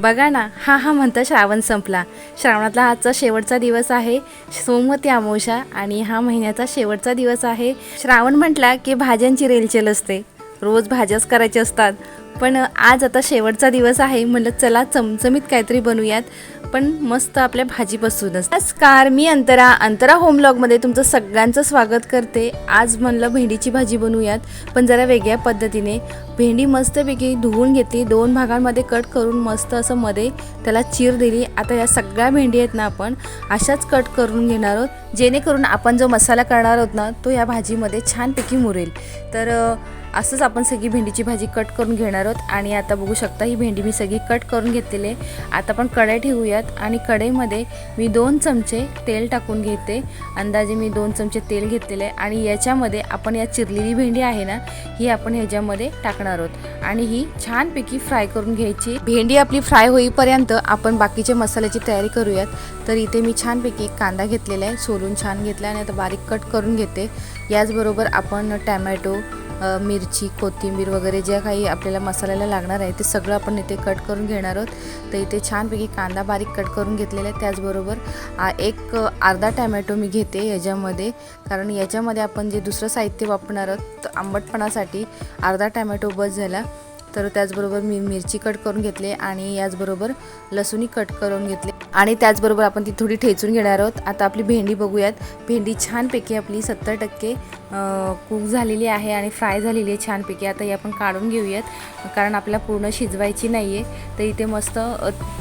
बघा ना हा हा म्हणता श्रावण संपला. श्रावणातला आजचा शेवटचा दिवस आहे सोमवती अमावस्या आणि हा महिन्याचा शेवटचा दिवस आहे. श्रावण म्हटला की भाज्यांची रेलचेल असते. रोज भाज्याच करायच्या असतात. पण आज आता शेवटचा दिवस आहे. म्हणलं चला चमचमीत काहीतरी बनवूयात. पण मस्त आपल्या भाजीपासूनच नमस्कार मी अंतरा. अंतरा होम ब्लॉगमध्ये तुमचं सगळ्यांचं स्वागत करते. आज म्हणलं भेंडीची भाजी बनवूयात पण जरा वेगळ्या पद्धतीने. भेंडी मस्तपैकी धुवून घेतली. दोन भागांमध्ये कट करून मस्त असं मध्ये त्याला चीर दिली. आता या सगळ्या भेंडी आहेत ना आपण अशाच कट करून घेणार आहोत. जेणेकरून आपण जो मसाला करणार आहोत ना तो या भाजीमध्ये छानपैकी मुरेल. तर असंच आपण सगळी भेंडीची भाजी कट करून घेणार आहोत. आणि आता बघू शकता ही भेंडी मी सगळी कट करून घेतलेली आहे. आता आपण कढई ठेवूयात आणि कढईमध्ये मी दोन चमचे तेल टाकून घेते. अंदाजे मी दोन चमचे तेल घेतलेले आहे. आणि याच्यामध्ये आपण या चिरलेली भेंडी आहे ना ही आपण ह्याच्यामध्ये टाकणार आहोत. आणि ही छानपैकी फ्राय करून घ्यायची. भेंडी आपली फ्राय होईपर्यंत आपण बाकीच्या मसाल्याची तयारी करूयात. तर इथे मी छानपैकी कांदा घेतलेला आहे सोलून छान घेतला आणि आता बारीक कट करून घेते. याचबरोबर आपण टॅमॅटो मिरची कोथिंबीर वगैरे जे काही आपल्याला मसाल्याला लागणार आहे ते सगळं आपण इथे कट करून घेणार आहोत. तर इथे छानपैकी कांदा बारीक कट करून घेतलेला आहे. त्याचबरोबर एक अर्धा टॅमॅटो मी घेते याच्यामध्ये. कारण याच्यामध्ये आपण जे दुसरं साहित्य वापरणार आहोत तर आंबटपणासाठी अर्धा टॅमॅटो बस झाला. तर त्याचबरोबर मी मिरची कट करून घेतली आणि याचबरोबर लसूणी कट करून घेतले. आणि त्याचबरोबर आपण ती थोडी ठेचून घेणार आहोत. आता आपली भेंडी बघूयात. भेंडी छानपैकी आपली सत्तर टक्के कुक झालेली आहे आणि फ्राय झालेली आहे छानपैकी. आता ही आपण काढून घेऊयात. कारण आपल्याला पूर्ण शिजवायची नाही आहे तर इथे मस्त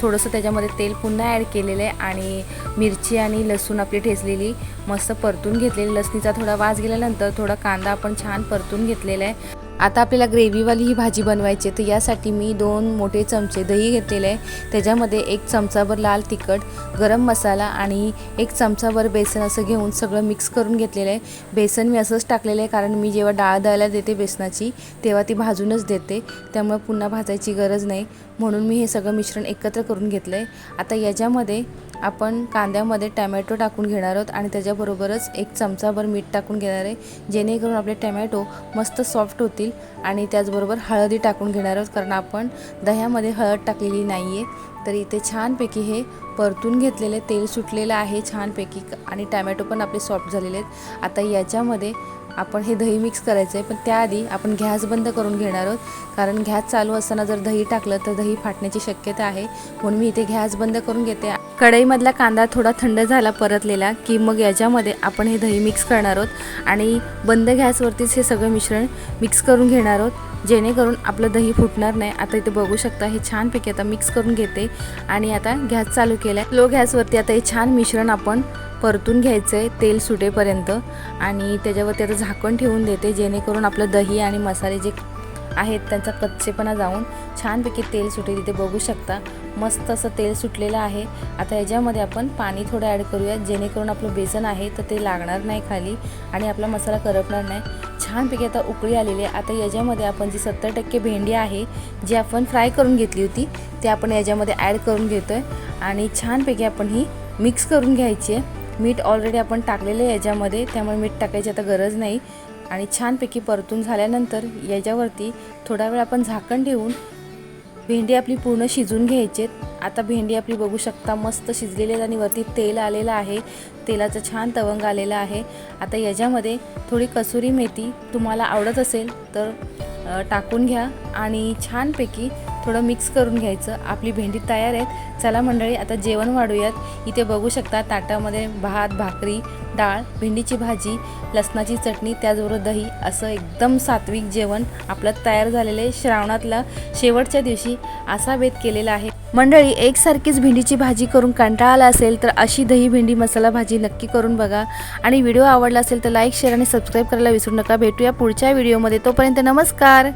थोडंसं त्याच्यामध्ये तेल पुन्हा ॲड केलेलं आहे आणि मिरची आणि लसूण आपली ठेचलेली मस्त परतून घेतलेली. लसणीचा थोडा वास गेल्यानंतर थोडा कांदा आपण छान परतून घेतलेला आहे. आता आपल्याला ग्रेव्हीवाली ही भाजी बनवायची आहे तर यासाठी मी दोन मोठे चमचे दही घेतलेले आहे. त्याच्यामध्ये एक चमचाभर लाल तिखट गरम मसाला आणि एक चमचाभर बेसन असं घेऊन सगळं मिक्स करून घेतलेलं आहे. बेसन मी असंच टाकलेलं आहे कारण मी जेव्हा डाळ द्यायला देते बेसनाची तेव्हा ती भाजूनच देते. त्यामुळे पुन्हा भाजायची गरज नाही. म्हणून मी हे सगळं मिश्रण एकत्र करून घेतलं आहे आता याच्यामध्ये आपण कांद्यामध्ये टॅमॅटो टाकून घेणार आहोत आणि त्याच्याबरोबरच एक चमचाभर मीठ टाकून घेणार आहे. जेणेकरून आपले टॅमॅटो मस्त सॉफ्ट आणि त्याचबरोबर हळदी टाकून घेणार आहोत कारण आपण दह्यामध्ये हळद टाकलेली नाही आहे तर इथे छानपैकी हे परतून घेतलेले तेल सुटलेलं आहे छानपैकी आणि टॅमॅटो पण आपले सॉफ्ट झालेले आहेत. आता याच्यामध्ये आपण हे दही मिक्स करायचं आहे पण त्याआधी आपण गॅस बंद करून घेणार आहोत. कारण गॅस चालू असताना जर दही टाकलं तर दही फाटण्याची शक्यता आहे. म्हणून मी इथे गॅस बंद करून घेते. कढईमधला कांदा थोडा थंड झाला परतलेला की मग याच्यामध्ये आपण हे दही मिक्स करणार आहोत. आणि बंद गॅसवरतीच हे सगळं मिश्रण मिक्स करून घेणार आहोत. जेणेकरून आपलं दही फुटणार नाही. आता इथे बघू शकता हे छानपैकी आता मिक्स करून घेते. आणि आता गॅस चालू केला आहे लो गॅसवरती आता हे छान मिश्रण आपण परतून घ्यायचं आहे तेल सुटेपर्यंत. आणि त्याच्यावरती आता झाकण ठेवून देते जेणेकरून आपलं दही आणि मसाले जे आहेत त्यांचा कच्चेपणा जाऊन छानपैकी तेल सुटेल. इथे बघू शकता मस्त असं तेल सुटलेलं आहे. आता याच्यामध्ये आपण पाणी थोडं ॲड करूया जेणेकरून आपलं बेसन आहे तर ते लागणार नाही खाली. आणि आपला मसाला करपणार नाही. छानपैकी आता उकळी आलेली आहे. आता याच्यामध्ये आपण जी सत्तर टक्के भेंडी आहे जी आपण फ्राय करून घेतली होती ती आपण याच्यामध्ये ॲड करून घेतो आहे आणि छानपैकी आपण ही मिक्स करून घ्यायची आहे. मीठ ऑलरेडी आपण टाकलेलं आहे याच्यामध्ये त्यामुळे मीठ टाकायची आता गरज नाही. आणि छानपैकी परतून झाल्यानंतर याच्यावरती थोडा वेळ आपण झाकण ठेवून भेंडी आपली पूर्ण शिजून घ्यायची आता भेंडी आपली बघू शकता मस्त शिजलेली आणि वरती तेल आलेलं आहे. तेलाचं छान तवंग आलेलं आहे. आता याच्यामध्ये थोडी कसुरी मेथी तुम्हाला आवडत असेल तर टाकून घ्या आणि छानपैकी थोडं मिक्स करून घ्यायचं. आपली भेंडी तयार आहेत. चला मंडळी आता जेवण वाढूयात. इथे बघू शकता ताटामध्ये भात भाकरी डाळ भेंडीची भाजी लसणाची चटणी त्याचबरोबर दही. असं एकदम सात्विक जेवण आपलं तयार झालेलं आहे. श्रावणातला शेवटच्या दिवशी असा बेत केलेला आहे. मंडळी एकसारखीच भेंडीची भाजी करून कंटाळा आला असेल तर अशी दही भेंडी मसाला भाजी नक्की करून बघा. आणि व्हिडिओ आवडला असेल तर लाईक शेअर आणि सबस्क्राईब करायला विसरू नका. भेटूया पुढच्या व्हिडिओमध्ये तोपर्यंत नमस्कार!